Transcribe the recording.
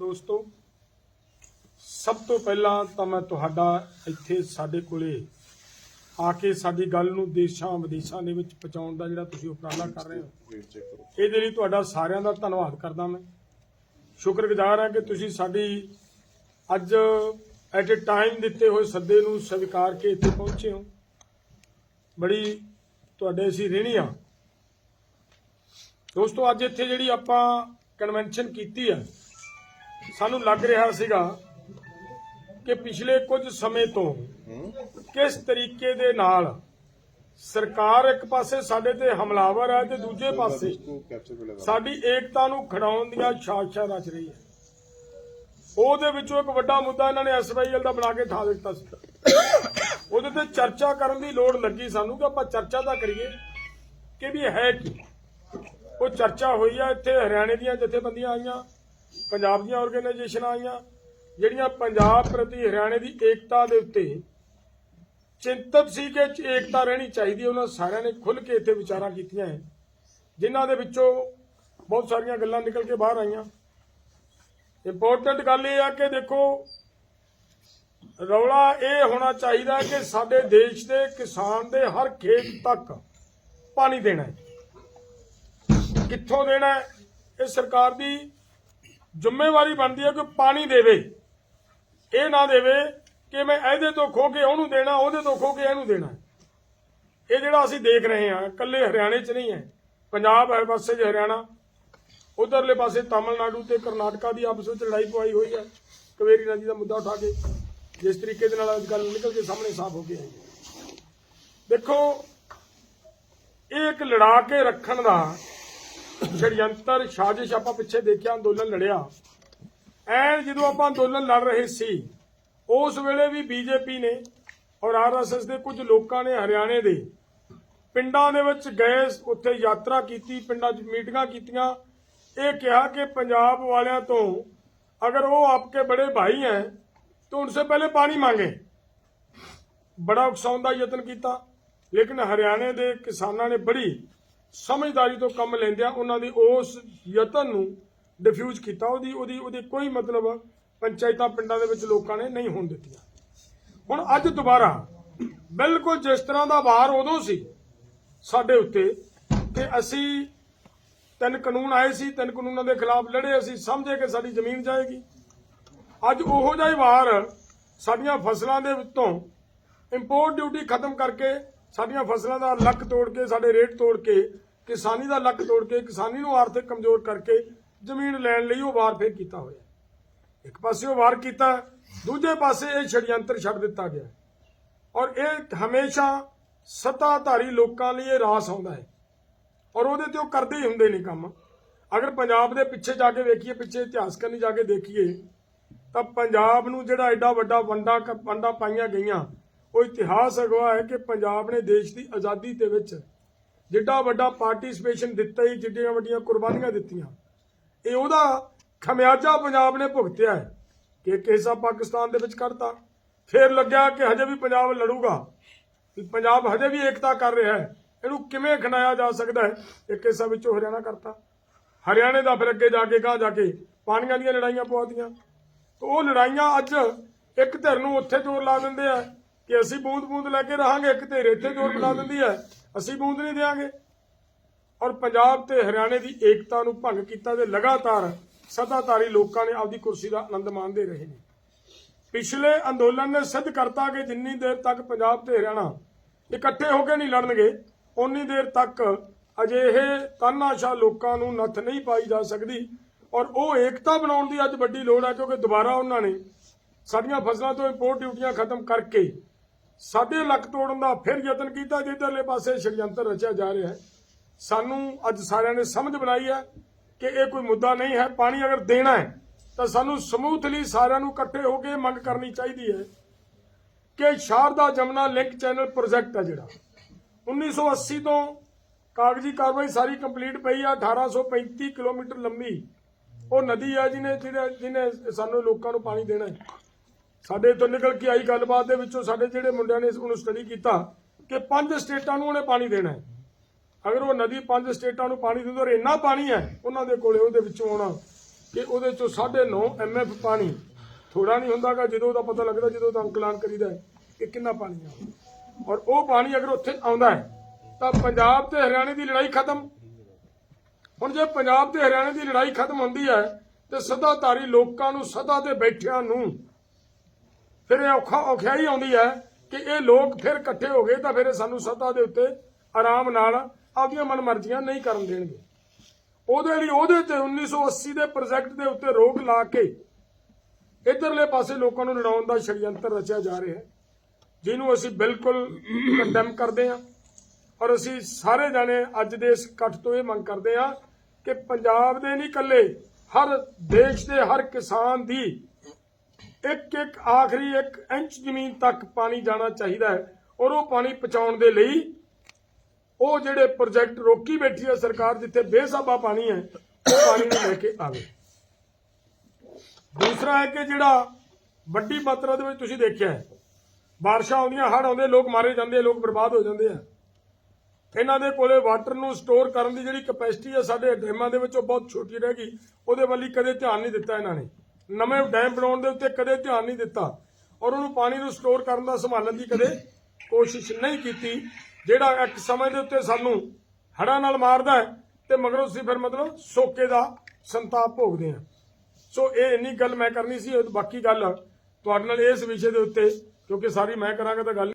ਦੋਸਤੋ ਸਭ ਤੋਂ ਪਹਿਲਾਂ ਤਾਂ ਮੈਂ ਤੁਹਾਡਾ ਇੱਥੇ ਸਾਡੇ ਕੋਲੇ ਆ ਕੇ ਸਾਡੀ ਗੱਲ ਨੂੰ ਦੇਸ਼ਾਂ ਵਿਦੇਸ਼ਾਂ ਦੇ ਵਿੱਚ ਪਹੁੰਚਾਉਣ ਦਾ ਜਿਹੜਾ ਤੁਸੀਂ ਉਪਰਾਲਾ ਕਰ ਰਹੇ ਹੋ ਇਹਦੇ ਲਈ ਤੁਹਾਡਾ ਸਾਰਿਆਂ ਦਾ ਧੰਨਵਾਦ ਕਰਦਾ ਮੈਂ। ਸ਼ੁਕਰਗੁਜ਼ਾਰ ਹਾਂ ਕਿ ਤੁਸੀਂ ਸਾਡੀ ਅੱਜ ਐਟ ਅ ਟਾਈਮ ਦਿੱਤੇ ਹੋਏ ਸੱਦੇ ਨੂੰ ਸਵੀਕਾਰ ਕੇ ਇੱਥੇ ਪਹੁੰਚੇ ਹੋ। ਬੜੀ ਤੁਹਾਡੇ ਅਸੀਂ ਰਹਿਣੀ ਆ ਦੋਸਤੋ ਅੱਜ ਇੱਥੇ ਜਿਹੜੀ ਆਪਾਂ ਕਨਵੈਨਸ਼ਨ ਕੀਤੀ ਹੈ ਸਾਨੂੰ ਲੱਗ ਰਿਹਾ ਸੀਗਾ ਕਿ ਪਿਛਲੇ ਕੁਝ ਸਮੇਂ ਤੋਂ ਕਿਸ ਤਰੀਕੇ ਦੇ ਨਾਲ ਸਰਕਾਰ ਇੱਕ ਪਾਸੇ ਸਾਡੇ ਤੇ ਹਮਲਾਵਰ ਹੈ ਤੇ ਦੂਜੇ ਪਾਸੇ ਸਾਡੀ ਏਕਤਾ ਨੂੰ ਖੜਾਉਣ ਦੀਆਂ ਸਾਜ਼ਿਸ਼ਾਂ ਰਚ ਰਹੀ ਹੈ। ਉਹਦੇ ਵਿੱਚੋਂ ਇੱਕ ਵੱਡਾ ਮੁੱਦਾ ਇਹਨਾਂ ਨੇ ਐਸਵਾਈਐਲ ਦਾ ਬਣਾ ਕੇ ਠਾ ਦਿੱਤਾ ਸੀ। ਉਹਦੇ ਤੇ ਚਰਚਾ ਕਰਨ ਦੀ ਲੋੜ ਲੱਗੀ ਸਾਨੂੰ ਕਿ ਆਪਾਂ ਚਰਚਾ ਤਾਂ ਕਰੀਏ ਕਿ ਵੀ ਹੈ ਕੀ। ਉਹ ਚਰਚਾ ਹੋਈ ਆ ਇੱਥੇ ਹਰਿਆਣੇ ਦੀਆਂ ਜਥੇਬੰਦੀਆਂ ਆਈਆਂ। ਪੰਜਾਬ ਦੀਆਂ ਆਰਗੇਨਾਈਜੇਸ਼ਨਾਂ ਆਈਆਂ, ਜਿਹੜੀਆਂ ਪੰਜਾਬ ਪ੍ਰਤੀ ਹਰਿਆਣੇ ਦੀ ਏਕਤਾ ਦੇ ਉੱਤੇ ਚਿੰਤਤ ਸੀ ਕਿ ਏਕਤਾ ਰਹਿਣੀ ਚਾਹੀਦੀ ਹੈ, ਉਹਨਾਂ ਸਾਰਿਆਂ ਨੇ ਖੁੱਲ੍ਹ ਕੇ ਇੱਥੇ ਵਿਚਾਰਾਂ ਕੀਤੀਆਂ ਹੈ, ਜਿਨ੍ਹਾਂ ਦੇ ਵਿੱਚੋਂ ਬਹੁਤ ਸਾਰੀਆਂ ਗੱਲਾਂ ਨਿਕਲ ਕੇ ਬਾਹਰ ਆਈਆਂ। ਇੰਪੋਰਟੈਂਟ ਗੱਲ ਇਹ ਆ ਕਿ ਦੇਖੋ, ਰੌਲਾ ਇਹ ਹੋਣਾ ਚਾਹੀਦਾ ਕਿ ਸਾਡੇ ਦੇਸ਼ ਦੇ ਕਿਸਾਨ ਦੇ ਹਰ ਖੇਤ ਤੱਕ ਪਾਣੀ ਦੇਣਾ ਹੈ। ਕਿੱਥੋਂ ਦੇਣਾ ਹੈ? ਇਹ ਸਰਕਾਰ ਦੀ ਜ਼ਿੰਮੇਵਾਰੀ ਬਣਦੀ ਹੈ ਕਿ ਪਾਣੀ ਦੇਵੇ। ਇਹ ਨਾ ਦੇਵੇ ਕਿ ਮੈਂ ਇਹਦੇ ਤੋਂ ਖੋ ਕੇ ਉਹਨੂੰ ਦੇਣਾ, ਉਹਦੇ ਤੋਂ ਖੋ ਕੇ ਇਹਨੂੰ ਦੇਣਾ। ਇਹ ਜਿਹੜਾ ਅਸੀਂ ਦੇਖ ਰਹੇ ਹਾਂ, ਇਕੱਲੇ ਹਰਿਆਣੇ 'ਚ ਨਹੀਂ ਹੈ। ਪੰਜਾਬ ਹੈ ਪਾਸੇ 'ਚ ਹਰਿਆਣਾ, ਉਧਰਲੇ ਪਾਸੇ ਤਾਮਿਲਨਾਡੂ ਤੇ ਕਰਨਾਟਕਾ ਦੀ ਆਪਸ ਵਿੱਚ ਲੜਾਈ ਪਵਾਈ ਹੋਈ ਹੈ। ਕਵੇਰੀ ਨਦੀ ਦਾ ਮੁੱਦਾ ਉਠਾ ਕੇ ਜਿਸ ਤਰੀਕੇ ਦੇ ਨਾਲ ਅੱਜ ਗੱਲ ਨਿਕਲ ਕੇ ਸਾਹਮਣੇ ਸਾਫ਼ ਹੋ ਕੇ ਹੈ। ਦੇਖੋ, ਇਹ ਇੱਕ ਲੜਾ ਕੇ ਰੱਖਣ ਦਾ ષਡਯੰਤਰ ਸਾਜ਼ਿਸ਼ ਆਪਾਂ ਪਿੱਛੇ ਦੇਖਿਆ, ਅੰਦੋਲਨ ਲੜਿਆ। ਐਨ ਜਦੋਂ ਆਪਾਂ ਅੰਦੋਲਨ ਲੜ ਰਹੇ ਸੀ, ਉਸ ਵੇਲੇ ਵੀ ਬੀਜੇਪੀ ਨੇ ਔਰ ਆਰਐਸਐਸ ਦੇ ਕੁਝ ਲੋਕਾਂ ਨੇ, ਹਰਿਆਣੇ ਦੇ ਪਿੰਡਾਂ ਦੇ ਵਿੱਚ ਗਏ, ਉੱਥੇ ਯਾਤਰਾ ਕੀਤੀ, ਪਿੰਡਾਂ 'ਚ ਮੀਟਿੰਗਾਂ ਕੀਤੀਆਂ। ਇਹ ਕਿਹਾ ਕਿ ਪੰਜਾਬ ਵਾਲਿਆਂ ਤੋਂ ਅਗਰ ਉਹ ਆਪਕੇ ਬੜੇ ਭਾਈ ਹੈ, ਤਾਂ ਉਨਸੇ ਪਹਿਲੇ ਪਾਣੀ ਮੰਗੇ। ਬੜਾ ਉਕਸਾਉਣ ਦਾ ਯਤਨ ਕੀਤਾ। ਲੇਕਿਨ ਹਰਿਆਣੇ ਦੇ ਕਿਸਾਨਾਂ ਨੇ ਬੜੀ ਸਮਝਦਾਰੀ ਤੋਂ ਕੰਮ ਲੈਂਦਿਆਂ ਉਹਨਾਂ ਦੀ ਉਸ ਯਤਨ ਨੂੰ ਡਿਫਿਊਜ਼ ਕੀਤਾ। ਉਹਦੀ ਉਹਦੀ ਉਹਦੀ ਕੋਈ ਮਤਲਬ ਪੰਚਾਇਤਾਂ ਪਿੰਡਾਂ ਦੇ ਵਿੱਚ ਲੋਕਾਂ ਨੇ ਨਹੀਂ ਹੋਣ ਦਿੱਤੀਆਂ। ਹੁਣ ਅੱਜ ਦੁਬਾਰਾ ਬਿਲਕੁਲ ਜਿਸ ਤਰ੍ਹਾਂ ਦਾ ਵਾਰ ਉਦੋਂ ਸੀ ਸਾਡੇ ਉੱਤੇ ਕਿ ਅਸੀਂ ਤਿੰਨ ਕਾਨੂੰਨ ਆਏ ਸੀ, ਤਿੰਨ ਕਾਨੂੰਨਾਂ ਦੇ ਖਿਲਾਫ ਲੜੇ, ਅਸੀਂ ਸਮਝੇ ਕਿ ਸਾਡੀ ਜ਼ਮੀਨ ਜਾਏਗੀ। ਅੱਜ ਉਹੋ ਜਿਹਾ ਹੀ ਵਾਰ ਸਾਡੀਆਂ ਫਸਲਾਂ ਦੇ ਉੱਤੋਂ ਇੰਪੋਰਟ ਡਿਊਟੀ ਖਤਮ ਕਰਕੇ ਸਾਡੀਆਂ ਫਸਲਾਂ ਦਾ ਲੱਕ ਤੋੜ ਕੇ, ਸਾਡੇ ਰੇਟ ਤੋੜ ਕੇ, ਕਿਸਾਨੀ ਦਾ ਲੱਕ ਤੋੜ ਕੇ, ਕਿਸਾਨੀ ਨੂੰ ਆਰਥਿਕ ਕਮਜ਼ੋਰ ਕਰਕੇ ਜ਼ਮੀਨ ਲੈਣ ਲਈ ਉਹ ਵਾਰ ਫੇਰ ਕੀਤਾ ਹੋਇਆ। ਇੱਕ ਪਾਸੇ ਉਹ ਵਾਰ ਕੀਤਾ, ਦੂਜੇ ਪਾਸੇ ਇਹ ਛੜਯੰਤਰ ਛੱਡ ਦਿੱਤਾ ਗਿਆ। ਔਰ ਇਹ ਹਮੇਸ਼ਾ ਸੱਤਾਧਾਰੀ ਲੋਕਾਂ ਲਈ ਇਹ ਰਾਸ ਆਉਂਦਾ ਹੈ। ਔਰ ਉਹਦੇ ਤੇ ਉਹ ਕਰਦੇ ਹੀ ਹੁੰਦੇ ਨੇ ਕੰਮ। ਅਗਰ ਪੰਜਾਬ ਦੇ ਪਿੱਛੇ ਜਾ ਕੇ ਵੇਖੀਏ, ਪਿੱਛੇ ਇਤਿਹਾਸ ਕਰਨੀ ਜਾ ਕੇ ਦੇਖੀਏ, ਤਾਂ ਪੰਜਾਬ ਨੂੰ ਜਿਹੜਾ ਐਡਾ ਵੱਡਾ ਵੰਡਾ ਵੰਡਾ ਪਾਈਆਂ ਗਈਆਂ ਉਹ ਇਤਿਹਾਸ ਅਗਵਾ ਹੈ ਕਿ ਪੰਜਾਬ ਨੇ ਦੇਸ਼ ਦੀ ਆਜ਼ਾਦੀ ਦੇ ਵਿੱਚ ਜਿੱਡਾ ਵੱਡਾ ਪਾਰਟਿਸਿਪੇਸ਼ਨ ਦਿੱਤਾ ਹੀ, ਜਿੱਡੀਆਂ ਵੱਡੀਆਂ ਕੁਰਬਾਨੀਆਂ ਦਿੱਤੀਆਂ। ਇਹ ਉਹਦਾ ਖਮਿਆਜਾ ਪੰਜਾਬ ਨੇ ਭੁਗਤਿਆ ਹੈ ਕਿ ਕੇਸਾ ਪਾਕਿਸਤਾਨ ਦੇ ਵਿੱਚ ਕਰਤਾ ਫਿਰ ਲੱਗਿਆ ਕਿ ਹਜੇ ਵੀ ਪੰਜਾਬ ਲੜੂਗਾ। ਪੰਜਾਬ ਹਜੇ ਵੀ ਏਕਤਾ ਕਰ ਰਿਹਾ ਹੈ। ਇਹਨੂੰ ਕਿਵੇਂ ਖਣਾਇਆ ਜਾ ਸਕਦਾ ਹੈ? ਇੱਕ ਹਿੱਸਾ ਵਿੱਚੋਂ ਹਰਿਆਣਾ ਕਰਤਾ। ਹਰਿਆਣੇ ਦਾ ਫਿਰ ਅੱਗੇ ਜਾ ਕੇ ਕਹਾਂ ਜਾ ਕੇ ਪਾਣੀਆਂ ਦੀਆਂ ਲੜਾਈਆਂ ਪਵਾਤੀਆਂ ਤੇ ਉਹ ਲੜਾਈਆਂ ਅੱਜ ਇੱਕ ਧਿਰ ਨੂੰ ਉੱਥੇ ਜ਼ੋਰ ਲਾ ਦਿੰਦੇ ਆ। ਕਿ ਅਸੀਂ ਬੂੰਦ ਬੂੰਦ ਲੈ ਕੇ ਰਹਾਂਗੇ, ਇੱਕ ਧਿਰ ਇੱਥੇ ਜ਼ੋਰ ਬਣਾ ਦਿੰਦੀ ਹੈ। ਅਸੀਂ ਬੂੰਦ ਨਹੀਂ ਦੇਵਾਂਗੇ ਔਰ ਪੰਜਾਬ ਤੇ ਹਰਿਆਣੇ ਦੀ ਏਕਤਾ ਨੂੰ ਭੰਗ ਕੀਤਾ ਤੇ ਲਗਾਤਾਰ ਸੱਤਾਧਾਰੀ ਲੋਕਾਂ ਨੇ ਆਪਦੀ ਕੁਰਸੀ ਦਾ ਆਨੰਦ ਮਾਣਦੇ ਰਹੇ ਨੇ। ਪਿਛਲੇ ਅੰਦੋਲਨ ਨੇ ਸਿੱਧ ਕਰਤਾ ਕਿ ਜਿੰਨੀ ਦੇਰ ਤੱਕ ਪੰਜਾਬ ਤੇ ਹਰਿਆਣਾ ਇਕੱਠੇ ਹੋ ਕੇ ਨਹੀਂ ਲੜਨਗੇ ਉਨੀ ਦੇਰ ਤੱਕ ਅਜਿਹੇ ਤਾਨਾਸ਼ਾ ਲੋਕਾਂ ਨੂੰ ਨੱਥ ਨਹੀਂ ਪਾਈ ਜਾ ਸਕਦੀ। ਔਰ ਉਹ ਏਕਤਾ ਬਣਾਉਣ ਦੀ ਅੱਜ ਵੱਡੀ ਲੋੜ ਹੈ, ਕਿਉਂਕਿ ਦੁਬਾਰਾ ਉਹਨਾਂ ਨੇ ਸਾਡੀਆਂ ਫਸਲਾਂ ਤੋਂ ਇੰਪੋਰਟ ਡਿਊਟੀਆਂ ਖਤਮ ਕਰਕੇ ਸਾਡੇ ਲੱਕ ਤੋੜਨ ਦਾ ਫਿਰ ਯਤਨ ਕੀਤਾ ਜਿੱਧਰਲੇ ਪਾਸੇ ਛੜਯੰਤਰ ਰਚਿਆ ਜਾ ਰਿਹਾ ਹੈ। ਸਾਨੂੰ ਅੱਜ ਸਾਰਿਆਂ ਨੇ ਸਮਝ ਬਣਾਈ ਹੈ ਕਿ ਇਹ ਕੋਈ ਮੁੱਦਾ ਨਹੀਂ ਹੈ। ਪਾਣੀ ਅਗਰ ਦੇਣਾ ਹੈ, ਤਾਂ ਸਾਨੂੰ ਸਮੂਥਲੀ ਸਾਰਿਆਂ ਨੂੰ ਇਕੱਠੇ ਹੋ ਕੇ ਮੰਗ ਕਰਨੀ ਚਾਹੀਦੀ ਹੈ ਕਿ Sharda Jamuna link channel project ਹੈ ਜਿਹੜਾ। 1980 ਤੋਂ ਕਾਗਜ਼ੀ ਕਾਰਵਾਈ ਸਾਰੀ ਕੰਪਲੀਟ ਪਈ ਆ। 1835 ਕਿਲੋਮੀਟਰ ਲੰਬੀ ਉਹ ਨਦੀ ਆ ਜਿਹਨੇ ਜਿਹਨੇ ਜਿਹਨੇ ਸਾਨੂੰ ਲੋਕਾਂ ਨੂੰ ਪਾਣੀ ਦੇਣਾ ਹੈ। ਸਾਡੇ ਤੋਂ ਨਿਕਲ ਕੇ ਆਈ ਗੱਲਬਾਤ ਦੇ ਵਿੱਚੋਂ ਸਾਡੇ ਜਿਹੜੇ ਮੁੰਡਿਆਂ ਨੇ ਉਹਨੂੰ ਸਟੱਡੀ ਕੀਤਾ ਕਿ ਪੰਜ ਸਟੇਟਾਂ ਨੂੰ ਉਹਨੇ ਪਾਣੀ ਦੇਣਾ ਹੈ। ਅਗਰ ਉਹ ਨਦੀ ਪੰਜ ਸਟੇਟਾਂ ਨੂੰ ਪਾਣੀ ਦਿੰਦੀ ਔਰ ਇੰਨਾ ਪਾਣੀ ਹੈ, ਉਹਨਾਂ ਦੇ ਕੋਲੇ ਉਹਦੇ ਵਿੱਚੋਂ ਆਉਣਾ ਕਿ ਉਹਦੇ ਚੋਂ 9.5 ਐਮਐਫ ਪਾਣੀ ਥੋੜਾ ਨਹੀਂ ਹੁੰਦਾਗਾ, ਜਦੋਂ ਉਹਦਾ ਪਤਾ ਲੱਗਦਾ, ਜਦੋਂ ਦਾ ਅੰਕਲਾਨ ਕਰੀਦਾ ਕਿ ਕਿੰਨਾ ਪਾਣੀ ਆ ਔਰ ਉਹ ਪਾਣੀ ਅਗਰ ਉੱਥੇ ਆਉਂਦਾ ਹੈ, ਤਾਂ ਪੰਜਾਬ ਤੇ ਹਰਿਆਣੇ ਦੀ ਲੜਾਈ ਖਤਮ। ਹੁਣ ਜੇ ਪੰਜਾਬ ਤੇ ਹਰਿਆਣੇ ਦੀ ਲੜਾਈ ਖਤਮ ਹੁੰਦੀ ਹੈ, ਤੇ ਸਦਾਧਾਰੀ ਲੋਕਾਂ ਨੂੰ ਸਦਾ ਤੇ ਬੈਠਿਆਂ ਨੂੰ ਫਿਰ ਇਹ ਔਖਾ ਔਖਿਆ ਹੀ ਆਉਂਦੀ ਹੈ ਕਿ ਇਹ ਲੋਕ ਫਿਰ ਇਕੱਠੇ ਹੋ ਗਏ ਤਾਂ ਫਿਰ ਸਾਨੂੰ ਸੱਤਾ ਦੇ ਉੱਤੇ ਆਰਾਮ ਨਾਲ ਆਪਦੀਆਂ ਮਨਮਰਜ਼ੀਆਂ ਨਹੀਂ ਕਰਨ ਦੇਣਗੇ। ਉਹਦੇ ਲਈ ਉਹਦੇ ਤੇ 1980 ਦੇ ਪ੍ਰੋਜੈਕਟ ਦੇ ਉੱਤੇ ਰੋਕ ਲਾ ਕੇ ਇਧਰਲੇ ਪਾਸੇ ਲੋਕਾਂ ਨੂੰ ਲੜਾਉਣ ਦਾ ਸ਼ੜਯੰਤਰ ਰਚਿਆ ਜਾ ਰਿਹਾ ਹੈ। ਜਿਹਨੂੰ ਅਸੀਂ ਬਿਲਕੁਲ ਕੰਡੈਮ ਕਰਦੇ ਹਾਂ ਔਰ ਅਸੀਂ ਸਾਰੇ ਜਾਣੇ ਅੱਜ ਦੇ ਇਸ ਇਕੱਠ ਤੋਂ ਇਹ ਮੰਗ ਕਰਦੇ ਹਾਂ ਕਿ ਪੰਜਾਬ ਦੇ ਨਹੀਂ ਇਕੱਲੇ, ਹਰ ਦੇਸ਼ ਦੇ ਹਰ ਕਿਸਾਨ ਦੀ ਇੱਕ ਇੱਕ ਆਖਰੀ ਇੱਕ ਇੰਚ ਜ਼ਮੀਨ ਤੱਕ ਪਾਣੀ ਜਾਣਾ ਚਾਹੀਦਾ ਹੈ ਔਰ ਉਹ ਪਾਣੀ ਪਹੁੰਚਾਉਣ ਦੇ ਲਈ ਉਹ ਜਿਹੜੇ ਪ੍ਰੋਜੈਕਟ ਰੋਕੀ ਬੈਠੀ ਹੈ ਸਰਕਾਰ ਜਿੱਥੇ ਬੇਸਾਬਾ ਪਾਣੀ ਹੈ, ਉਹ ਪਾਣੀ ਨੂੰ ਲੈ ਕੇ ਆਵੇ। ਦੂਸਰਾ ਹੈ ਕਿ ਜਿਹੜਾ ਵੱਡੀ ਮਾਤਰਾ ਦੇ ਵਿੱਚ ਤੁਸੀਂ ਦੇਖਿਆ ਹੈ, ਬਾਰਿਸ਼ਾਂ ਆਉਂਦੀਆਂ, ਹੜ੍ਹ ਆਉਂਦੇ, ਲੋਕ ਮਾਰੇ ਜਾਂਦੇ, ਲੋਕ ਬਰਬਾਦ ਹੋ ਜਾਂਦੇ ਆ। ਇਹਨਾਂ ਦੇ ਕੋਲੇ ਵਾਟਰ ਨੂੰ ਸਟੋਰ ਕਰਨ ਦੀ ਜਿਹੜੀ ਕਪੈਸਿਟੀ ਹੈ ਸਾਡੇ ਡੈਮਾਂ ਦੇ ਵਿੱਚ ਉਹ ਬਹੁਤ ਛੋਟੀ ਰਹਿ ਗਈ, ਉਹਦੇ ਵੱਲ ਕਦੇ ਧਿਆਨ ਨਹੀਂ ਦਿੱਤਾ ਇਹਨਾਂ ਨੇ। ਨਵੇਂ ਡੈਮ ਬਣਾਉਣ ਦੇ ਉੱਤੇ ਕਦੇ ਧਿਆਨ ਨਹੀਂ ਦਿੱਤਾ ਔਰ ਉਹਨੂੰ ਪਾਣੀ ਨੂੰ ਸਟੋਰ ਕਰਨ ਦਾ ਸੰਭਾਲਣ ਦੀ ਕਦੇ ਕੋਸ਼ਿਸ਼ ਨਹੀਂ ਕੀਤੀ, ਜਿਹੜਾ ਇੱਕ ਸਮੇਂ ਦੇ ਉੱਤੇ ਸਾਨੂੰ ਹੜ੍ਹਾਂ ਨਾਲ ਮਾਰਦਾ ਹੈ ਤੇ ਮਗਰੋਂ ਅਸੀਂ ਫਿਰ ਮਤਲਬ ਸੋਕੇ ਦਾ ਸੰਤਾਪ ਭੋਗਦੇ ਹਾਂ। ਸੋ ਇਹ ਇੰਨੀ ਗੱਲ ਮੈਂ ਕਰਨੀ ਸੀ ਬਾਕੀ ਗੱਲ ਤੁਹਾਡੇ ਨਾਲ ਇਸ ਵਿਸ਼ੇ ਦੇ ਉੱਤੇ, ਕਿਉਂਕਿ ਸਾਰੀ ਮੈਂ ਕਰਾਂਗਾ ਤਾਂ ਗੱਲ